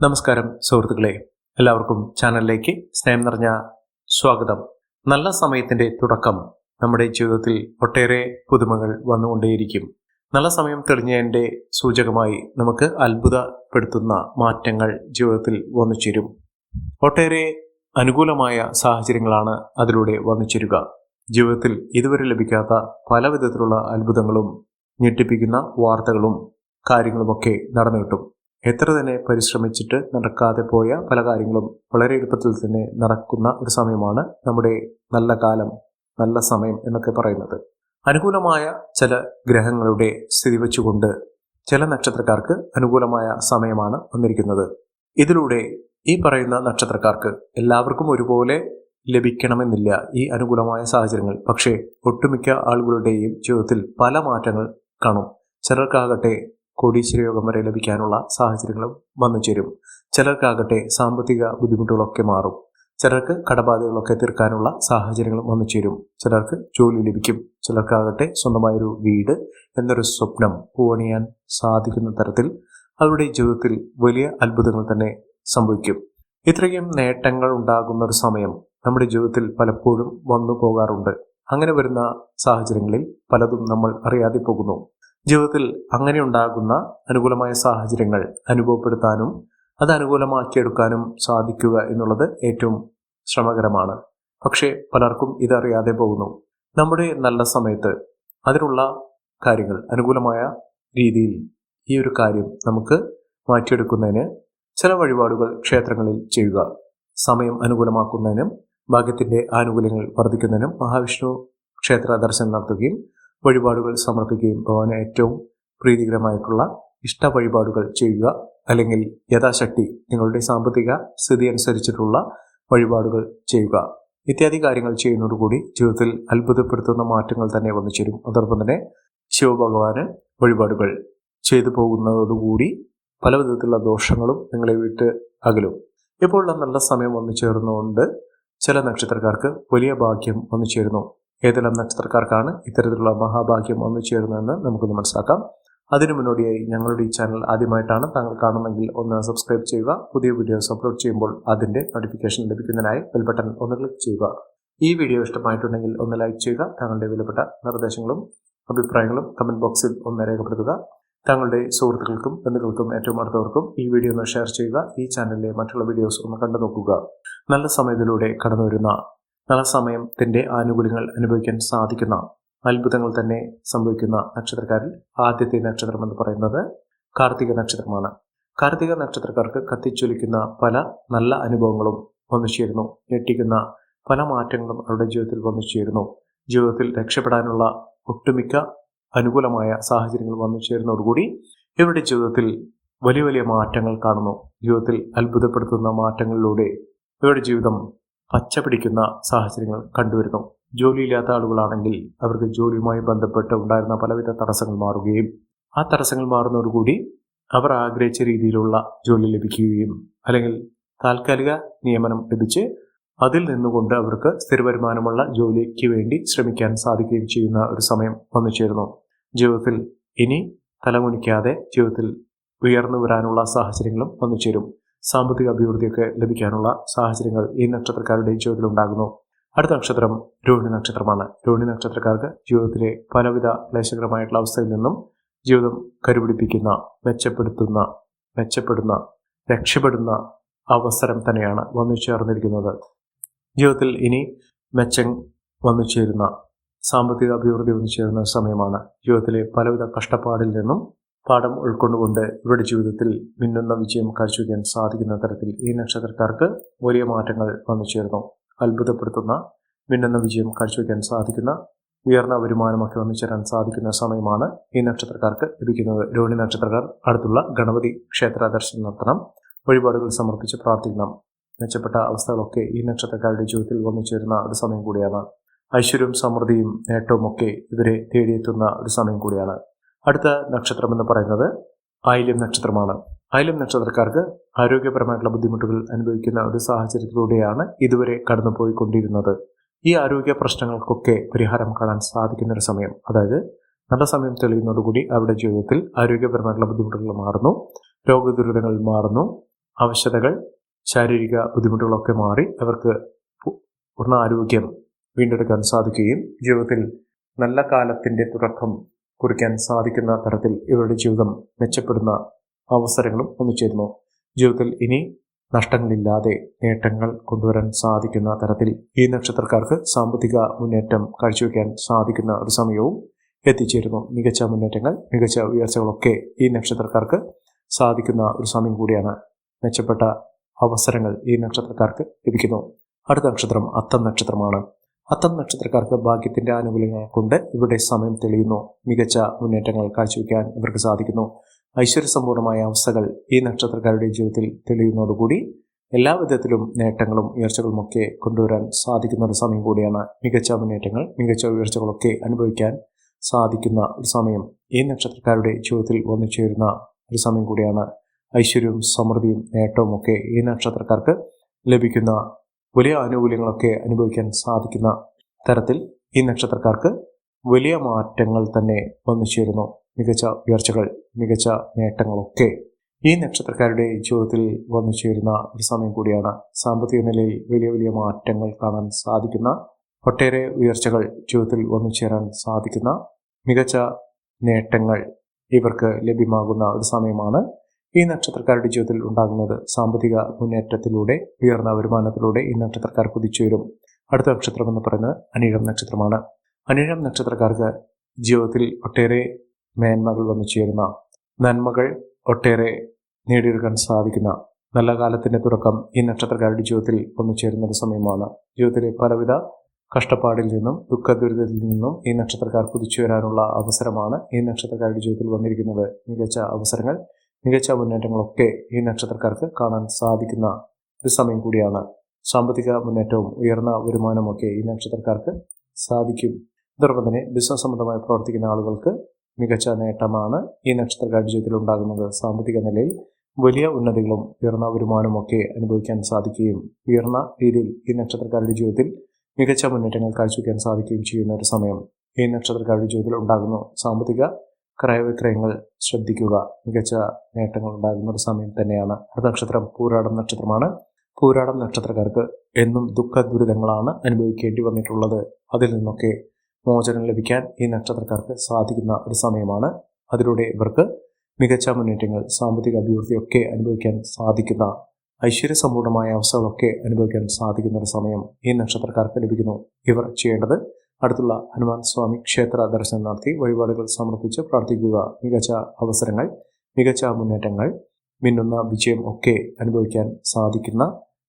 നമസ്കാരം സുഹൃത്തുക്കളെ. എല്ലാവർക്കും ചാനലിലേക്ക് സ്നേഹം നിറഞ്ഞ സ്വാഗതം. നല്ല സമയത്തിന്റെ തുടക്കം നമ്മുടെ ജീവിതത്തിൽ ഒട്ടേറെ പുതുമകൾ വന്നുകൊണ്ടേയിരിക്കും. നല്ല സമയം തെളിഞ്ഞതിന്റെ സൂചകമായി നമുക്ക് അത്ഭുതപ്പെടുത്തുന്ന മാറ്റങ്ങൾ ജീവിതത്തിൽ വന്നു ചേരും ഒട്ടേറെ അനുകൂലമായ സാഹചര്യങ്ങളാണ് അതിലൂടെ വന്നു ചേരുക ജീവിതത്തിൽ ഇതുവരെ ലഭിക്കാത്ത പല വിധത്തിലുള്ള അത്ഭുതങ്ങളും ഞെട്ടിപ്പിക്കുന്ന വാർത്തകളും കാര്യങ്ങളുമൊക്കെ നടന്നു കിട്ടും. എത്ര തന്നെ പരിശ്രമിച്ചിട്ട് നടക്കാതെ പോയ പല കാര്യങ്ങളും വളരെ എളുപ്പത്തിൽ തന്നെ നടക്കുന്ന ഒരു സമയമാണ് നമ്മുടെ നല്ല കാലം നല്ല സമയം എന്നൊക്കെ പറയുന്നത്. അനുകൂലമായ ചില ഗ്രഹങ്ങളുടെ സ്ഥിതി വെച്ചുകൊണ്ട് ചില നക്ഷത്രക്കാർക്ക് അനുകൂലമായ സമയമാണ് വന്നിരിക്കുന്നത്. ഇതിലൂടെ ഈ പറയുന്ന നക്ഷത്രക്കാർക്ക് എല്ലാവർക്കും ഒരുപോലെ ലഭിക്കണമെന്നില്ല ഈ അനുകൂലമായ സാഹചര്യങ്ങൾ. പക്ഷേ ഒട്ടുമിക്ക ആളുകളുടെയും ജീവിതത്തിൽ പല മാറ്റങ്ങൾ കാണും. ചിലർക്കാകട്ടെ കോടീശ്വര യോഗം വരെ ലഭിക്കാനുള്ള സാഹചര്യങ്ങളും വന്നു ചേരും. ചിലർക്കാകട്ടെ സാമ്പത്തിക ബുദ്ധിമുട്ടുകളൊക്കെ മാറും. ചിലർക്ക് കടബാധകളൊക്കെ തീർക്കാനുള്ള സാഹചര്യങ്ങളും വന്നു ചേരും. ചിലർക്ക് ജോലി ലഭിക്കും. ചിലർക്കാകട്ടെ സ്വന്തമായൊരു വീട് എന്നൊരു സ്വപ്നം പൂവണിയാൻ സാധിക്കുന്ന തരത്തിൽ അവരുടെ ജീവിതത്തിൽ വലിയ അത്ഭുതങ്ങൾ തന്നെ സംഭവിക്കും. ഇത്രയും നേട്ടങ്ങൾ ഉണ്ടാകുന്ന ഒരു സമയം നമ്മുടെ ജീവിതത്തിൽ പലപ്പോഴും വന്നു പോകാറുണ്ട്. അങ്ങനെ വരുന്ന സാഹചര്യങ്ങളിൽ പലതും നമ്മൾ അറിയാതെ പോകുന്നു. ജീവിതത്തിൽ അങ്ങനെ ഉണ്ടാകുന്ന അനുകൂലമായ സാഹചര്യങ്ങൾ അനുഭവപ്പെടുത്താനും അത് അനുകൂലമാക്കിയെടുക്കാനും സാധിക്കുക എന്നുള്ളത് ഏറ്റവും ശ്രമകരമാണ്. പക്ഷേ പലർക്കും ഇതറിയാതെ പോകുന്നു. നമ്മുടെ നല്ല സമയത്ത് അതിനുള്ള കാര്യങ്ങൾ അനുകൂലമായ രീതിയിൽ ഈ ഒരു കാര്യം നമുക്ക് മാറ്റിയെടുക്കുന്നതിന് ചില വഴിപാടുകൾ ക്ഷേത്രങ്ങളിൽ ചെയ്യുക. സമയം അനുകൂലമാക്കുന്നതിനും ഭാഗ്യത്തിന്റെ ആനുകൂല്യങ്ങൾ വർദ്ധിക്കുന്നതിനും മഹാവിഷ്ണു ക്ഷേത്ര ദർശനം നടത്തുകയും വഴിപാടുകൾ സമർപ്പിക്കുകയും ഭഗവാന് ഏറ്റവും പ്രീതികരമായിട്ടുള്ള ഇഷ്ട വഴിപാടുകൾ ചെയ്യുക. അല്ലെങ്കിൽ യഥാശക്തി നിങ്ങളുടെ സാമ്പത്തിക സ്ഥിതി അനുസരിച്ചിട്ടുള്ള വഴിപാടുകൾ ചെയ്യുക. ഇത്യാദി കാര്യങ്ങൾ ചെയ്യുന്നതോടുകൂടി ജീവിതത്തിൽ അത്ഭുതപ്പെടുത്തുന്ന മാറ്റങ്ങൾ തന്നെ വന്നു ചേരും. അതോടൊപ്പം തന്നെ ശിവഭഗവാന് വഴിപാടുകൾ ചെയ്തു പോകുന്നതോടുകൂടി പല വിധത്തിലുള്ള ദോഷങ്ങളും നിങ്ങളെ വിട്ട് അകലും. ഇപ്പോഴുള്ള നല്ല സമയം വന്നു ചേർന്നുകൊണ്ട് ചില നക്ഷത്രക്കാർക്ക് വലിയ ഭാഗ്യം വന്നു ചേരുന്നു. ഏതെല്ലാം നക്ഷത്രക്കാർക്കാണ് ഇത്തരത്തിലുള്ള മഹാഭാഗ്യം വന്നു ചേരുന്നതെന്ന് നമുക്കൊന്ന് മനസ്സിലാക്കാം. അതിനു മുന്നോടിയായി ഞങ്ങളുടെ ഈ ചാനൽ ആദ്യമായിട്ടാണ് താങ്കൾ കാണുന്നെങ്കിൽ ഒന്ന് സബ്സ്ക്രൈബ് ചെയ്യുക. പുതിയ വീഡിയോസ് അപ്ലോഡ് ചെയ്യുമ്പോൾ അതിന്റെ നോട്ടിഫിക്കേഷൻ ലഭിക്കുന്നതിനായി ബെൽ ബട്ടൺ ഒന്ന് ക്ലിക്ക് ചെയ്യുക. ഈ വീഡിയോ ഇഷ്ടമായിട്ടുണ്ടെങ്കിൽ ഒന്ന് ലൈക്ക് ചെയ്യുക. താങ്കളുടെ വിലപ്പെട്ട നിർദ്ദേശങ്ങളും അഭിപ്രായങ്ങളും കമന്റ് ബോക്സിൽ ഒന്ന് രേഖപ്പെടുത്തുക. താങ്കളുടെ സുഹൃത്തുക്കൾക്കും ബന്ധുക്കൾക്കും ഏറ്റവും അടുത്തവർക്കും ഈ വീഡിയോ ഒന്ന് ഷെയർ ചെയ്യുക. ഈ ചാനലിലെ മറ്റുള്ള വീഡിയോസ് ഒന്ന് കണ്ടു നോക്കുക നല്ല സമയത്തിലൂടെ കടന്നു വരുന്ന നല്ല സമയത്തിന്റെ ആനുകൂല്യങ്ങൾ അനുഭവിക്കാൻ സാധിക്കുന്ന അത്ഭുതങ്ങൾ തന്നെ സംഭവിക്കുന്ന നക്ഷത്രക്കാരിൽ ആദ്യത്തെ നക്ഷത്രം എന്ന് പറയുന്നത് കാർത്തിക നക്ഷത്രമാണ്. കാർത്തിക നക്ഷത്രക്കാർക്ക് കത്തിച്ചൊലിക്കുന്ന പല നല്ല അനുഭവങ്ങളും വന്നു ചേരുന്നു. ഞെട്ടിക്കുന്ന പല മാറ്റങ്ങളും അവരുടെ ജീവിതത്തിൽ വന്നു ചേരുന്നു. ജീവിതത്തിൽ രക്ഷപ്പെടാനുള്ള ഒട്ടുമിക്ക അനുകൂലമായ സാഹചര്യങ്ങൾ വന്നു ചേരുന്നതോടുകൂടി ഇവരുടെ ജീവിതത്തിൽ വലിയ വലിയ മാറ്റങ്ങൾ കാണുന്നു. ജീവിതത്തിൽ അത്ഭുതപ്പെടുത്തുന്ന മാറ്റങ്ങളിലൂടെ ഇവരുടെ ജീവിതം പച്ച പിടിക്കുന്ന സാഹചര്യങ്ങൾ കണ്ടുവരുന്നു. ജോലിയില്ലാത്ത ആളുകളാണെങ്കിൽ അവർക്ക് ജോലിയുമായി ബന്ധപ്പെട്ട് ഉണ്ടായിരുന്ന പലവിധ തടസ്സങ്ങൾ മാറുകയും ആ തടസ്സങ്ങൾ മാറുന്നതോടുകൂടി അവർ ആഗ്രഹിച്ച രീതിയിലുള്ള ജോലി ലഭിക്കുകയും അല്ലെങ്കിൽ താൽക്കാലിക നിയമനം ലഭിച്ച് അതിൽ നിന്നുകൊണ്ട് അവർക്ക് സ്ഥിരവരുമാനമുള്ള ജോലിക്ക് വേണ്ടി ശ്രമിക്കാൻ സാധിക്കുകയും ചെയ്യുന്ന ഒരു സമയം വന്നു ചേരുന്നു. ജീവിതത്തിൽ ഇനി തലമുനിക്കാതെ ജീവിതത്തിൽ ഉയർന്നു വരാനുള്ള സാഹചര്യങ്ങളും വന്നു ചേരും. സാമ്പത്തിക അഭിവൃദ്ധിയൊക്കെ ലഭിക്കാനുള്ള സാഹചര്യങ്ങൾ ഈ നക്ഷത്രക്കാരുടെ ജീവിതത്തിൽ ഉണ്ടാകുന്നു. അടുത്ത നക്ഷത്രം രോഹിണി നക്ഷത്രമാണ്. രോഹിണി നക്ഷത്രക്കാർക്ക് ജീവിതത്തിലെ പലവിധ ക്ലേശകരമായിട്ടുള്ള അവസ്ഥയിൽ നിന്നും ജീവിതം കരുപിടിപ്പിക്കുന്ന മെച്ചപ്പെടുത്തുന്ന മെച്ചപ്പെടുന്ന രക്ഷപ്പെടുന്ന അവസരം തന്നെയാണ് വന്നു ചേർന്നിരിക്കുന്നത്. ജീവിതത്തിൽ ഇനി മെച്ചം വന്നു ചേരുന്ന സാമ്പത്തിക അഭിവൃദ്ധി വന്നു ചേരുന്ന സമയമാണ്. ജീവിതത്തിലെ പലവിധ കഷ്ടപ്പാടിൽ നിന്നും പാഠം ഉൾക്കൊണ്ടുകൊണ്ട് ഇവരുടെ ജീവിതത്തിൽ മിന്നുന്ന വിജയം കാഴ്ചവെക്കാൻ സാധിക്കുന്ന തരത്തിൽ ഈ നക്ഷത്രക്കാർക്ക് വലിയ മാറ്റങ്ങൾ വന്നു ചേർന്നു. അത്ഭുതപ്പെടുത്തുന്ന മിന്നുന്ന വിജയം കാഴ്ചവെക്കാൻ സാധിക്കുന്ന ഉയർന്ന വരുമാനമൊക്കെ വന്നു ചേരാൻ സാധിക്കുന്ന സമയമാണ് ഈ നക്ഷത്രക്കാർക്ക് ലഭിക്കുന്നത്. രോഹിണി നക്ഷത്രക്കാർ അടുത്തുള്ള ഗണപതി ക്ഷേത്ര ദർശനം നടത്തണം. വഴിപാടുകൾ സമർപ്പിച്ച് പ്രാർത്ഥിക്കണം. മെച്ചപ്പെട്ട അവസ്ഥകളൊക്കെ ഈ നക്ഷത്രക്കാരുടെ ജീവിതത്തിൽ വന്നു ചേരുന്ന ഒരു സമയം കൂടിയാണ്. ഐശ്വര്യവും സമൃദ്ധിയും നേട്ടവും ഒക്കെ ഇവരെ തേടിയെത്തുന്ന ഒരു സമയം കൂടിയാണ്. അടുത്ത നക്ഷത്രം എന്ന് പറയുന്നത് ആയില്യം നക്ഷത്രമാണ്. ആയില്യം നക്ഷത്രക്കാർക്ക് ആരോഗ്യപരമായിട്ടുള്ള ബുദ്ധിമുട്ടുകൾ അനുഭവിക്കുന്ന ഒരു സാഹചര്യത്തിലൂടെയാണ് ഇതുവരെ കടന്നുപോയിക്കൊണ്ടിരുന്നത്. ഈ ആരോഗ്യ പ്രശ്നങ്ങൾക്കൊക്കെ പരിഹാരം കാണാൻ സാധിക്കുന്ന ഒരു സമയം. അതായത് നല്ല സമയം തെളിയുന്നതോടുകൂടി അവരുടെ ജീവിതത്തിൽ ആരോഗ്യപരമായിട്ടുള്ള ബുദ്ധിമുട്ടുകൾ മാറുന്നു രോഗദുരിതങ്ങൾ മാറുന്നു ആവശ്യതകൾ ശാരീരിക ബുദ്ധിമുട്ടുകളൊക്കെ മാറി അവർക്ക് പൂർണ ആരോഗ്യം വീണ്ടെടുക്കാൻ സാധിക്കുകയും ജീവിതത്തിൽ നല്ല കാലത്തിന്റെ തുടക്കം കുറിക്കാൻ സാധിക്കുന്ന തരത്തിൽ ഇവരുടെ ജീവിതം മെച്ചപ്പെടുന്ന അവസരങ്ങളും ഒന്നിച്ചേരുന്നു ജീവിതത്തിൽ ഇനി നഷ്ടങ്ങളില്ലാതെ നേട്ടങ്ങൾ കൊണ്ടുവരാൻ സാധിക്കുന്ന തരത്തിൽ ഈ നക്ഷത്രക്കാർക്ക് സാമ്പത്തിക മുന്നേറ്റം കാഴ്ചവെക്കാൻ സാധിക്കുന്ന ഒരു സമയവും എത്തിച്ചേരുന്നു. മികച്ച മുന്നേറ്റങ്ങൾ മികച്ച ഉയർച്ചകളൊക്കെ ഈ നക്ഷത്രക്കാർക്ക് സാധിക്കുന്ന ഒരു സമയം കൂടിയാണ് മെച്ചപ്പെട്ട അവസരങ്ങൾ ഈ നക്ഷത്രക്കാർക്ക് ലഭിക്കുന്നു. അടുത്ത നക്ഷത്രം അത്തം നക്ഷത്രമാണ്. അത്തം നക്ഷത്രക്കാർക്ക് ഭാഗ്യത്തിന്റെ ആനുകൂല്യങ്ങൾ കൊണ്ട് ഇവിടെ സമയം തെളിയുന്നു. മികച്ച മുന്നേറ്റങ്ങൾ കാഴ്ചവെക്കാൻ ഇവർക്ക് സാധിക്കുന്നു. ഐശ്വര്യസമ്പൂർണമായ അവസ്ഥകൾ ഈ നക്ഷത്രക്കാരുടെ ജീവിതത്തിൽ തെളിയുന്നതോടുകൂടി എല്ലാ വിധത്തിലും നേട്ടങ്ങളും ഉയർച്ചകളും ഒക്കെ കൊണ്ടുവരാൻ സാധിക്കുന്ന ഒരു സമയം കൂടിയാണ് മികച്ച മുന്നേറ്റങ്ങൾ മികച്ച ഉയർച്ചകളൊക്കെ അനുഭവിക്കാൻ സാധിക്കുന്ന ഒരു സമയം. ഈ നക്ഷത്രക്കാരുടെ ജീവിതത്തിൽ വന്നു ചേരുന്ന ഒരു സമയം കൂടിയാണ് ഐശ്വര്യവും സമൃദ്ധിയും നേട്ടവും ഒക്കെ ഈ നക്ഷത്രക്കാർക്ക് ലഭിക്കുന്ന വലിയ ആനുകൂല്യങ്ങളൊക്കെ അനുഭവിക്കാൻ സാധിക്കുന്ന തരത്തിൽ ഈ നക്ഷത്രക്കാർക്ക് വലിയ മാറ്റങ്ങൾ തന്നെ വന്നു ചേരുന്നു. മികച്ച ഉയർച്ചകൾ മികച്ച നേട്ടങ്ങളൊക്കെ ഈ നക്ഷത്രക്കാരുടെ ജീവിതത്തിൽ വന്നു ചേരുന്ന ഒരു സമയം കൂടിയാണ്. സാമ്പത്തിക നിലയിൽ വലിയ വലിയ മാറ്റങ്ങൾ കാണാൻ സാധിക്കുന്ന ഒട്ടേറെ ഉയർച്ചകൾ ജീവിതത്തിൽ വന്നു ചേരാൻ സാധിക്കുന്ന മികച്ച നേട്ടങ്ങൾ ഇവർക്ക് ലഭ്യമാകുന്ന ഒരു സമയമാണ് ഈ നക്ഷത്രക്കാരുടെ ജീവിതത്തിൽ ഉണ്ടാകുന്നത് സാമ്പത്തിക മുന്നേറ്റത്തിലൂടെ ഉയർന്ന വരുമാനത്തിലൂടെ ഈ നക്ഷത്രക്കാർ കുതിച്ചുയരും അടുത്ത നക്ഷത്രം എന്ന് പറയുന്നത് അനിഴം നക്ഷത്രമാണ്. അനിഴം നക്ഷത്രക്കാർക്ക് ജീവിതത്തിൽ ഒട്ടേറെ മേന്മകൾ വന്നു ചേരുന്ന നന്മകൾ ഒട്ടേറെ നേടിയെടുക്കാൻ സാധിക്കുന്ന നല്ല കാലത്തിന്റെ തുടക്കം ഈ നക്ഷത്രക്കാരുടെ ജീവിതത്തിൽ വന്നു ചേരുന്ന ഒരു സമയമാണ്. ജീവിതത്തിലെ പലവിധ കഷ്ടപ്പാടിൽ നിന്നും ദുഃഖദുരിതത്തിൽ നിന്നും ഈ നക്ഷത്രക്കാർ കുതിച്ചു വരാനുള്ള അവസരമാണ് ഈ നക്ഷത്രക്കാരുടെ ജീവിതത്തിൽ വന്നിരിക്കുന്നത്. മികച്ച അവസരങ്ങൾ മികച്ച മുന്നേറ്റങ്ങളൊക്കെ ഈ നക്ഷത്രക്കാർക്ക് കാണാൻ സാധിക്കുന്ന ഒരു സമയം കൂടിയാണ്. സാമ്പത്തിക മുന്നേറ്റവും ഉയർന്ന വരുമാനമൊക്കെ ഈ നക്ഷത്രക്കാർക്ക് സാധിക്കും. അതോടൊപ്പം തന്നെ ബിസിനസ് സംബന്ധമായി പ്രവർത്തിക്കുന്ന ആളുകൾക്ക് മികച്ച നേട്ടമാണ് ഈ നക്ഷത്രക്കാരുടെ ജീവിതത്തിൽ ഉണ്ടാകുന്നത്. സാമ്പത്തിക നിലയിൽ വലിയ ഉന്നതികളും ഉയർന്ന വരുമാനമൊക്കെ അനുഭവിക്കാൻ സാധിക്കുകയും ഉയർന്ന രീതിയിൽ ഈ നക്ഷത്രക്കാരുടെ ജീവിതത്തിൽ മികച്ച മുന്നേറ്റങ്ങൾ കാഴ്ചവെക്കാൻ സാധിക്കുകയും ചെയ്യുന്ന ഒരു സമയം ഈ നക്ഷത്രക്കാരുടെ ജീവിതത്തിൽ ഉണ്ടാകുന്നു. സാമ്പത്തിക ക്രയവിക്രയങ്ങൾ ശ്രദ്ധിക്കുക. മികച്ച നേട്ടങ്ങൾ ഉണ്ടാകുന്ന ഒരു സമയം തന്നെയാണ്. അടുത്ത നക്ഷത്രം പൂരാടം നക്ഷത്രമാണ്. പൂരാടം നക്ഷത്രക്കാർക്ക് എന്നും ദുഃഖ ദുരിതങ്ങളാണ് അനുഭവിക്കേണ്ടി വന്നിട്ടുള്ളത്. അതിൽ നിന്നൊക്കെ മോചനം ലഭിക്കാൻ ഈ നക്ഷത്രക്കാർക്ക് സാധിക്കുന്ന ഒരു സമയമാണ്. അതിലൂടെ ഇവർക്ക് മികച്ച മുന്നേറ്റങ്ങൾ സാമ്പത്തിക അഭിവൃദ്ധിയൊക്കെ അനുഭവിക്കാൻ സാധിക്കുന്ന ഐശ്വര്യസമ്പൂർണമായ അവസ്ഥകളൊക്കെ അനുഭവിക്കാൻ സാധിക്കുന്ന ഒരു സമയം ഈ നക്ഷത്രക്കാർക്ക് ലഭിക്കുന്നു. ഇവർ ചെയ്യേണ്ടത് അടുത്തുള്ള ഹനുമാൻ സ്വാമി ക്ഷേത്ര ദർശനം നടത്തി വഴിപാടുകൾ സമർപ്പിച്ച് പ്രാർത്ഥിക്കുക. മികച്ച അവസരങ്ങൾ മികച്ച മുന്നേറ്റങ്ങൾ മിന്നുന്ന വിജയം ഒക്കെ അനുഭവിക്കാൻ സാധിക്കുന്ന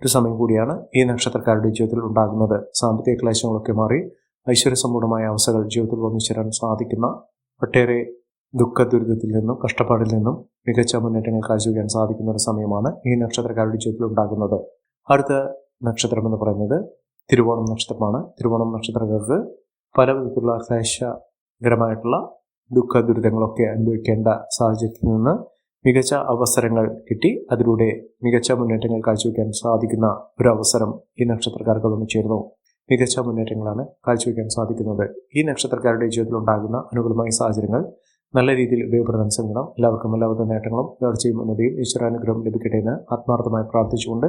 ഒരു സമയം കൂടിയാണ് ഈ നക്ഷത്രക്കാരുടെ ജീവിതത്തിൽ ഉണ്ടാകുന്നത്. സാമ്പത്തിക ക്ലേശങ്ങളൊക്കെ മാറി ഐശ്വര്യസമ്പൂർണമായ അവസ്ഥകൾ ജീവിതത്തിൽ വന്നു സാധിക്കുന്ന ഒട്ടേറെ ദുഃഖ ദുരിതത്തിൽ നിന്നും കഷ്ടപ്പാടിൽ നിന്നും മികച്ച മുന്നേറ്റങ്ങൾ കാഴ്ചവെക്കാൻ സാധിക്കുന്ന ഒരു സമയമാണ് ഈ നക്ഷത്രക്കാരുടെ ജീവിതത്തിൽ ഉണ്ടാകുന്നത്. അടുത്ത നക്ഷത്രം എന്ന് പറയുന്നത് തിരുവോണം നക്ഷത്രമാണ്. തിരുവോണം നക്ഷത്രക്കാർക്ക് പല വിധത്തിലുള്ള ക്ലേശകരമായിട്ടുള്ള ദുഃഖ ദുരിതങ്ങളൊക്കെ അനുഭവിക്കേണ്ട സാഹചര്യത്തിൽ നിന്ന് മികച്ച അവസരങ്ങൾ കിട്ടി. അതിലൂടെ മികച്ച മുന്നേറ്റങ്ങൾ കാഴ്ചവെക്കാൻ സാധിക്കുന്ന ഒരു അവസരം ഈ നക്ഷത്രക്കാർക്ക് വന്നു ചേർന്നു മികച്ച മുന്നേറ്റങ്ങളാണ് കാഴ്ചവെക്കാൻ സാധിക്കുന്നത്. ഈ നക്ഷത്രക്കാരുടെ ജീവിതത്തിൽ ഉണ്ടാകുന്ന അനുകൂലമായ സാഹചര്യങ്ങൾ നല്ല രീതിയിൽ ഉപയോഗപ്പെടുത്താൻ ശ്രമിക്കണം. എല്ലാവർക്കും എല്ലാവിധ നേട്ടങ്ങളും ഉയർച്ചയും ഉന്നതിയും ഈശ്വരാനുഗ്രഹം ലഭിക്കട്ടെ എന്ന് ആത്മാർത്ഥമായി പ്രാർത്ഥിച്ചുകൊണ്ട്